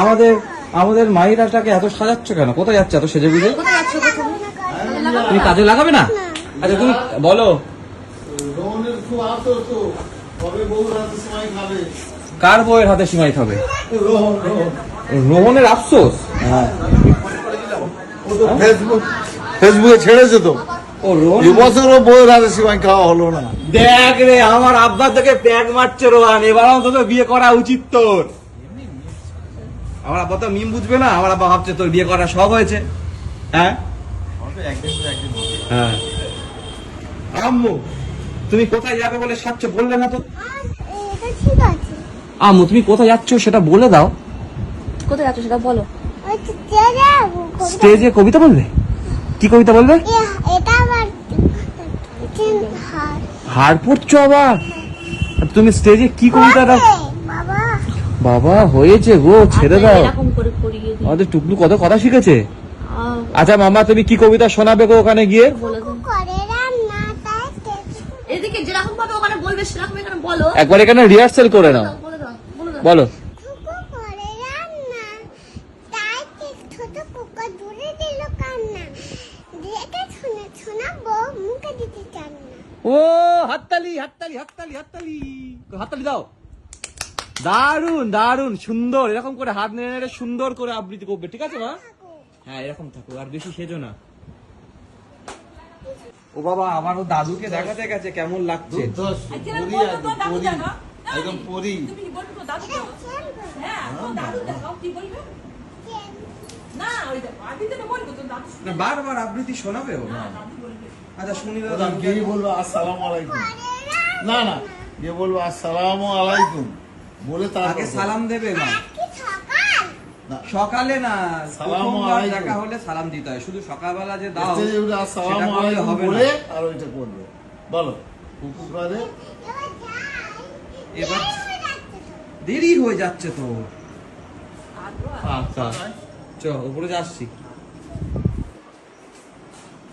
আমাদের আমাদের মাহিরাটাকে এত সাজাচ্ছ কেন? কোথায় যাচ্ছে এত সেজে বুঝে তুমি? কাজে লাগাবে না? আচ্ছা তুমি বলো। কার বউয়ের হাতে সীমাই খাবে? রোহন রোহন। রোহনের আফসোস? ফেসবুক ফেসবুকে ছেড়েছে তো। এবছরও বউয়ের হাতে সময় খাওয়া হলো না। দেখ রে আমার আব্বা থেকে প্যাক মারছে রোহান। এবার অন্তত বিয়ে করা উচিত তোর। আমার আব্বা তো মিম বুঝবে না আমার আব্বা ভাবছে তোর বিয়ে করা সব হয়েছে। হ্যাঁ? হ্যাঁ। আম্মু তুমি কোথায় যাবে বলে সাচ্ছ বললে না তো? আম্মু তুমি কোথায় যাচ্ছ সেটা বলে দাও। কোথায় যাচ্ছ সেটা বলো। স্টেজে কবিতা বলবে কি কবিতা বলবে? হার পড়ছো আবার? তুমি স্টেজে কি কবিতাটা বাবা হয়েছে গো ছেড়ে দাও। এরকম করে করিয়ে দিই আমাদের টুকলু কত কথা শিখেছে? আচ্ছা মামা তুমি কি কবিতা শোনাবে গো ওখানে গিয়ে? এদিকে যেরকম ভাবে ওখানে বলবে সেরকম এখানে বলো। একবার এখানে রিহার্সাল করে নাও। বলে। ও হাততালি হাততালি হাততালি হাততালি। হাততালি দাও। দারুণ দারুণ সুন্দর। এরকম করে হাত নেড়ে নেড়ে সুন্দর করে আবৃত্তি করবে ঠিক আছে মা? হ্যাঁ এরকম থাকো আর বেশি সেজো না। ও বাবা আমার ও দাদুকে দেখাতে গেছে কেমন লাগছে? দুর্ধর্ষ, একদম পরি। না বারবার আবৃত্তি শোনাবে ও? আচ্ছা শুনি গিয়ে বলব আসসালামু আলাইকুম। না না গিয়ে বলব আসসালামু আলাইকুম। বলে তারপর সালাম দেবে কি সকাল। সকালে না প্রথমবার দেখা হলে সালাম দিতে হয়। শুধু সকালবেলা যে দাও স্টেজে সেটা করলে হবে বলে না আর ওইটা করবে বলো এবার। দেরি হয়ে যাচ্ছে তো। আচ্ছা। চ উপরে যাচ্ছি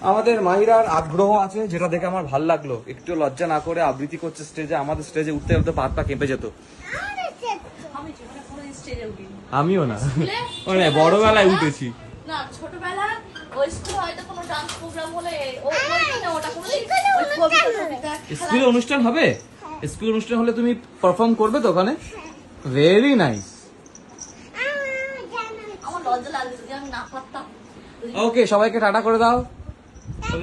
আমাদের মাহিরার আগ্রহ আছে যেটা দেখে আমার ভালো লাগল। একটু লজ্জা না করে আবৃত্তি করছে স্টেজে আমাদের স্টেজে উঠতে উঠতে পা কেঁপে যেত। আমিও না। মানে বড়বেলায় উঠেছি। না ছোটবেলা স্কুলে হয়তো কোনো ডান্স প্রোগ্রাম হলে ও ওইখানে ওটা কোনো স্কুলে অনুষ্ঠান হবে। স্কুলে অনুষ্ঠান স্কুল অনুষ্ঠান হলে তুমি পারফর্ম করবে তো ওখানে? ভেরি নাইস আমার জানা আমার লজ্জা লাগছে যদি আমি না পারতাম। ওকে সবাইকে টাটা করে দাও।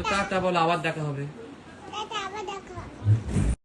টাটা। বলো আবার দেখা হবে।